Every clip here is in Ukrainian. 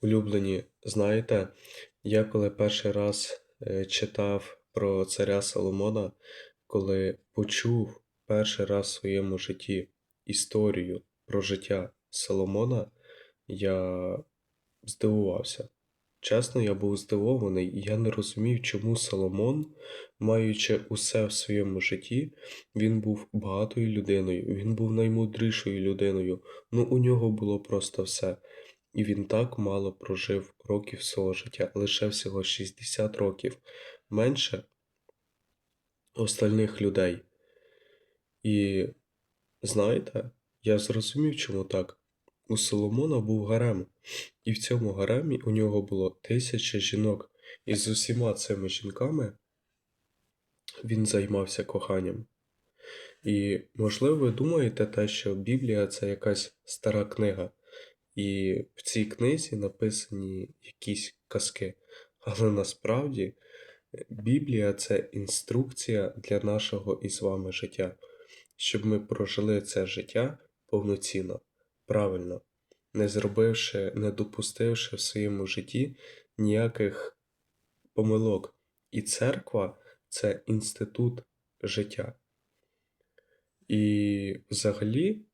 Улюблені, знаєте, я коли перший раз е, читав про царя Соломона, коли почув перший раз в своєму житті історію про життя Соломона, я здивувався. Чесно, я був здивований, і я не розумів, чому Соломон, маючи усе в своєму житті, він був багатою людиною, він був наймудрішою людиною, ну у нього було просто все. І він так мало прожив років свого життя, лише всього 60 років менше остальних людей. І знаєте, я зрозумів, чому так. У Соломона був гарем, і в цьому гаремі у нього було тисяча жінок, і з усіма цими жінками він займався коханням. І, можливо, ви думаєте те, що Біблія це якась стара книга, і в цій книзі написані якісь казки. Але насправді е, Біблія це інструкція для нашого із вами життя, щоб ми прожили це життя повноцінно, правильно, не зробивши, не допустивши в своєму житті ніяких помилок. І церква це інститут життя. І взагалі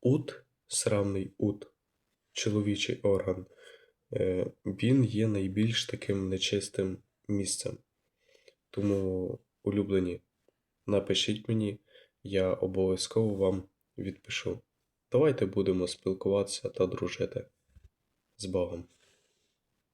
ут, срамний ут, чоловічий орган, е, він є найбільш таким нечистим місцем. Тому, улюблені, напишіть мені, я обов'язково вам відпишу. Давайте будемо спілкуватися та дружити з Богом.